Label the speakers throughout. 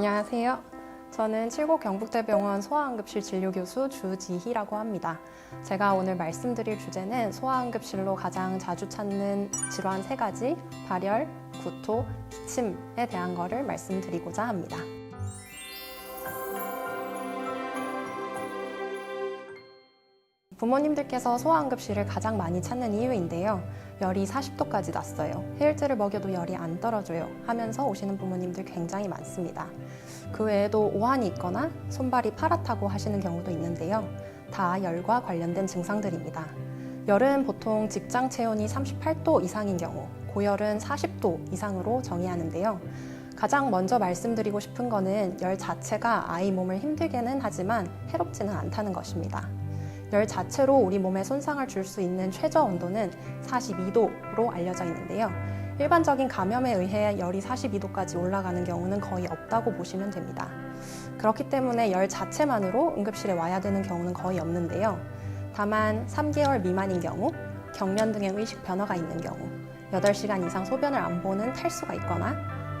Speaker 1: 안녕하세요. 저는 칠곡 경북대병원 소아응급실 진료교수 주지희라고 합니다. 제가 오늘 말씀드릴 주제는 소아응급실로 가장 자주 찾는 질환 세 가지, 발열, 구토, 기침에 대한 거를 말씀드리고자 합니다. 부모님들께서 소아응급실을 가장 많이 찾는 이유인데요. 열이 40도까지 났어요. 해열제를 먹여도 열이 안 떨어져요. 하면서 오시는 부모님들 굉장히 많습니다. 그 외에도 오한이 있거나 손발이 파랗다고 하시는 경우도 있는데요. 다 열과 관련된 증상들입니다. 열은 보통 직장 체온이 38도 이상인 경우, 고열은 40도 이상으로 정의하는데요. 가장 먼저 말씀드리고 싶은 거는 열 자체가 아이 몸을 힘들게는 하지만 해롭지는 않다는 것입니다. 열 자체로 우리 몸에 손상을 줄 수 있는 최저 온도는 42도로 알려져 있는데요. 일반적인 감염에 의해 열이 42도까지 올라가는 경우는 거의 없다고 보시면 됩니다. 그렇기 때문에 열 자체만으로 응급실에 와야 되는 경우는 거의 없는데요. 다만 3개월 미만인 경우, 경련 등의 의식 변화가 있는 경우, 8시간 이상 소변을 안 보는 탈수가 있거나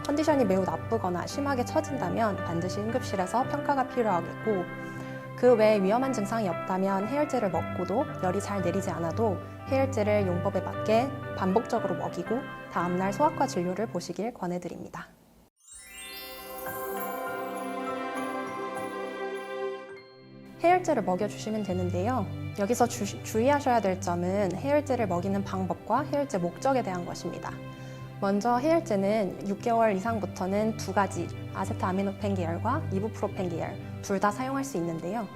Speaker 1: 컨디션이 매우 나쁘거나 심하게 처진다면 반드시 응급실에서 평가가 필요하겠고 그 외에 위험한 증상이 없다면 해열제를 먹고도 열이 잘 내리지 않아도 해열제를 용법에 맞게 반복적으로 먹이고 다음날 소아과 진료를 보시길 권해드립니다. 해열제를 먹여주시면 되는데요. 여기서 주, 주의하셔야 될 점은 해열제를 먹이는 방법과 해열제 목적에 대한 것입니다. 먼저 해열제는 6개월 이상부터는 두 가지 아세트아미노펜 계열과 이부프로펜 계열 둘 다 사용할 수 있는데요.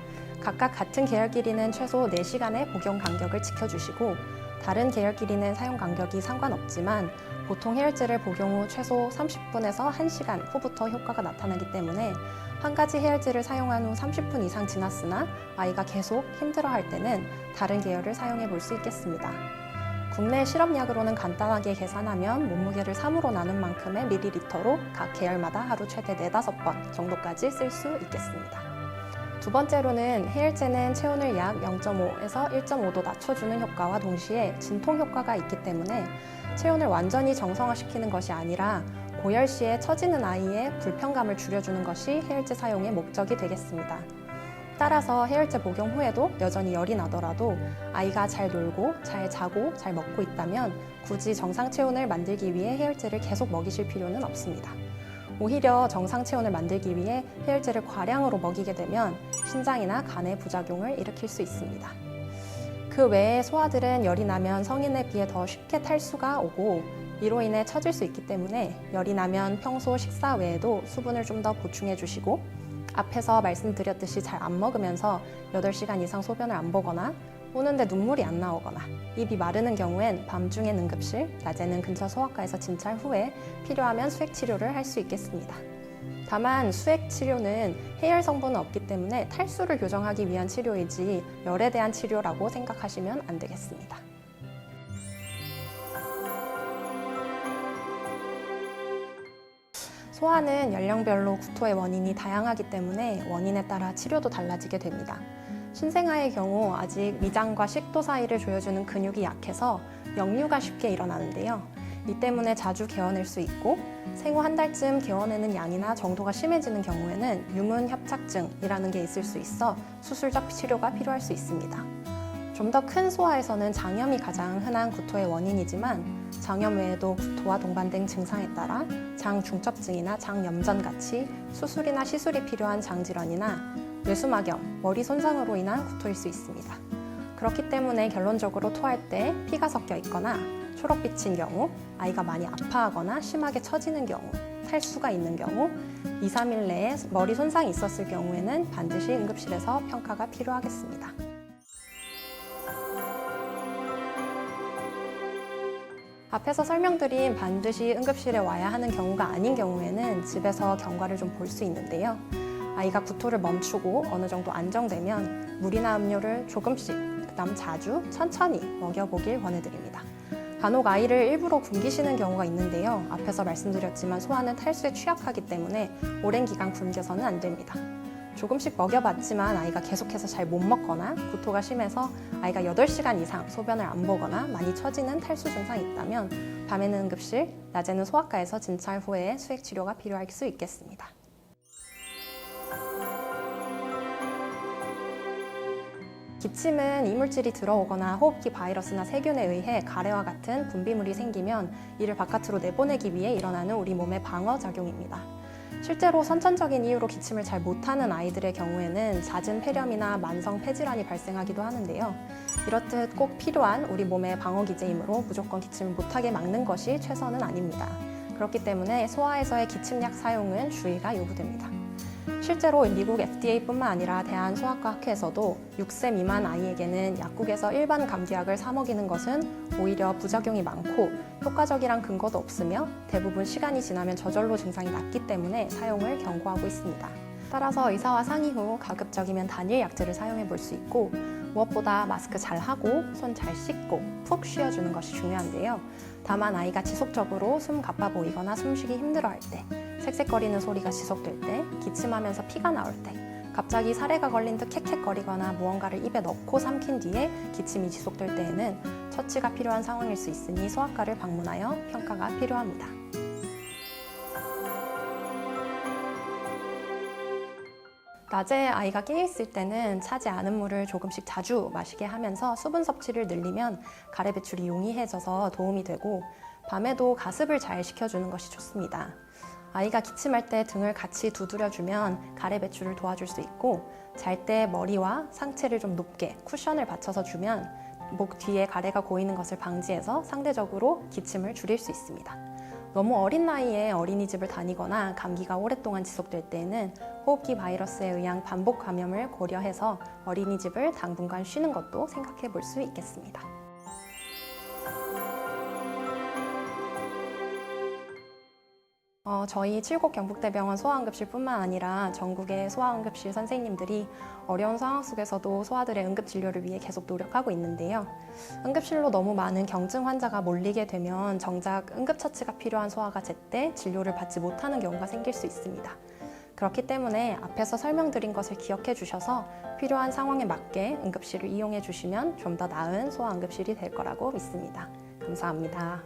Speaker 1: 각각 같은 계열끼리는 최소 4시간의 복용 간격을 지켜주시고 다른 계열끼리는 사용 간격이 상관없지만 보통 해열제를 복용 후 최소 30분에서 1시간 후부터 효과가 나타나기 때문에 한 가지 해열제를 사용한 후 30분 이상 지났으나 아이가 계속 힘들어할 때는 다른 계열을 사용해 볼 수 있겠습니다. 국내 실험약으로는 간단하게 계산하면 몸무게를 3으로 나눈 만큼의 밀리리터로 각 계열마다 하루 최대 4, 5번 정도까지 쓸 수 있겠습니다. 두 번째로는 해열제는 체온을 약 0.5에서 1.5도 낮춰주는 효과와 동시에 진통 효과가 있기 때문에 체온을 완전히 정상화시키는 것이 아니라 고열 시에 처지는 아이의 불편감을 줄여주는 것이 해열제 사용의 목적이 되겠습니다. 따라서 해열제 복용 후에도 여전히 열이 나더라도 아이가 잘 놀고 잘 자고 잘 먹고 있다면 굳이 정상 체온을 만들기 위해 해열제를 계속 먹이실 필요는 없습니다. 오히려 정상 체온을 만들기 위해 해열제를 과량으로 먹이게 되면 신장이나 간의 부작용을 일으킬 수 있습니다. 그 외에 소아들은 열이 나면 성인에 비해 더 쉽게 탈수가 오고 이로 인해 처질 수 있기 때문에 열이 나면 평소 식사 외에도 수분을 좀 더 보충해 주시고 앞에서 말씀드렸듯이 잘 안 먹으면서 8시간 이상 소변을 안 보거나 우는데 눈물이 안 나오거나 입이 마르는 경우엔 밤중엔 응급실, 낮에는 근처 소아과에서 진찰 후에 필요하면 수액 치료를 할 수 있겠습니다. 다만 수액 치료는 해열 성분은 없기 때문에 탈수를 교정하기 위한 치료이지 열에 대한 치료라고 생각하시면 안 되겠습니다. 소아는 연령별로 구토의 원인이 다양하기 때문에 원인에 따라 치료도 달라지게 됩니다. 신생아의 경우 아직 위장과 식도 사이를 조여주는 근육이 약해서 역류가 쉽게 일어나는데요. 이 때문에 자주 개어낼 수 있고 생후 한 달쯤 개어내는 양이나 정도가 심해지는 경우에는 유문 협착증이라는 게 있을 수 있어 수술적 치료가 필요할 수 있습니다. 좀 더 큰 소아에서는 장염이 가장 흔한 구토의 원인이지만 장염 외에도 구토와 동반된 증상에 따라 장중첩증이나 장염전 같이 수술이나 시술이 필요한 장질환이나 뇌수막염, 머리 손상으로 인한 구토일 수 있습니다. 그렇기 때문에 결론적으로 토할 때 피가 섞여 있거나 초록빛인 경우, 아이가 많이 아파하거나 심하게 처지는 경우, 탈수가 있는 경우, 2, 3일 내에 머리 손상이 있었을 경우에는 반드시 응급실에서 평가가 필요하겠습니다. 앞에서 설명드린 반드시 응급실에 와야 하는 경우가 아닌 경우에는 집에서 경과를 좀 볼 수 있는데요. 아이가 구토를 멈추고 어느 정도 안정되면 물이나 음료를 조금씩, 그다음 자주, 천천히 먹여보길 권해드립니다. 간혹 아이를 일부러 굶기시는 경우가 있는데요. 앞에서 말씀드렸지만 소아는 탈수에 취약하기 때문에 오랜 기간 굶겨서는 안 됩니다. 조금씩 먹여봤지만 아이가 계속해서 잘 못 먹거나 구토가 심해서 아이가 8시간 이상 소변을 안 보거나 많이 처지는 탈수 증상이 있다면 밤에는 응급실, 낮에는 소아과에서 진찰 후에 수액 치료가 필요할 수 있겠습니다. 기침은 이물질이 들어오거나 호흡기 바이러스나 세균에 의해 가래와 같은 분비물이 생기면 이를 바깥으로 내보내기 위해 일어나는 우리 몸의 방어 작용입니다. 실제로 선천적인 이유로 기침을 잘 못하는 아이들의 경우에는 잦은 폐렴이나 만성 폐질환이 발생하기도 하는데요. 이렇듯 꼭 필요한 우리 몸의 방어 기제이므로 무조건 기침을 못하게 막는 것이 최선은 아닙니다. 그렇기 때문에 소아에서의 기침약 사용은 주의가 요구됩니다. 실제로 미국 FDA뿐만 아니라 대한소아과학회에서도 6세 미만 아이에게는 약국에서 일반 감기약을 사 먹이는 것은 오히려 부작용이 많고 효과적이란 근거도 없으며 대부분 시간이 지나면 저절로 증상이 낫기 때문에 사용을 경고하고 있습니다. 따라서 의사와 상의 후 가급적이면 단일 약제를 사용해 볼 수 있고 무엇보다 마스크 잘 하고 손 잘 씻고 푹 쉬어주는 것이 중요한데요. 다만 아이가 지속적으로 숨 가빠 보이거나 숨쉬기 힘들어 할 때, 색색거리는 소리가 지속될 때, 기침하면서 피가 나올 때, 갑자기 사례가 걸린 듯 캑캑거리거나 무언가를 입에 넣고 삼킨 뒤에 기침이 지속될 때에는 처치가 필요한 상황일 수 있으니 소아과를 방문하여 평가가 필요합니다. 낮에 아이가 깨 있을 때는 차지 않은 물을 조금씩 자주 마시게 하면서 수분 섭취를 늘리면 가래 배출이 용이해져서 도움이 되고 밤에도 가습을 잘 시켜주는 것이 좋습니다. 아이가 기침할 때 등을 같이 두드려주면 가래 배출을 도와줄 수 있고 잘 때 머리와 상체를 좀 높게 쿠션을 받쳐서 주면 목 뒤에 가래가 고이는 것을 방지해서 상대적으로 기침을 줄일 수 있습니다. 너무 어린 나이에 어린이집을 다니거나 감기가 오랫동안 지속될 때에는 호흡기 바이러스에 의한 반복 감염을 고려해서 어린이집을 당분간 쉬는 것도 생각해 볼 수 있겠습니다. 어, 저희 칠곡 경북대병원 소아응급실뿐만 아니라 전국의 소아응급실 선생님들이 어려운 상황 속에서도 소아들의 응급 진료를 위해 계속 노력하고 있는데요. 응급실로 너무 많은 경증 환자가 몰리게 되면 정작 응급처치가 필요한 소아가 제때 진료를 받지 못하는 경우가 생길 수 있습니다. 그렇기 때문에 앞에서 설명드린 것을 기억해 주셔서 필요한 상황에 맞게 응급실을 이용해 주시면 좀 더 나은 소아응급실이 될 거라고 믿습니다. 감사합니다.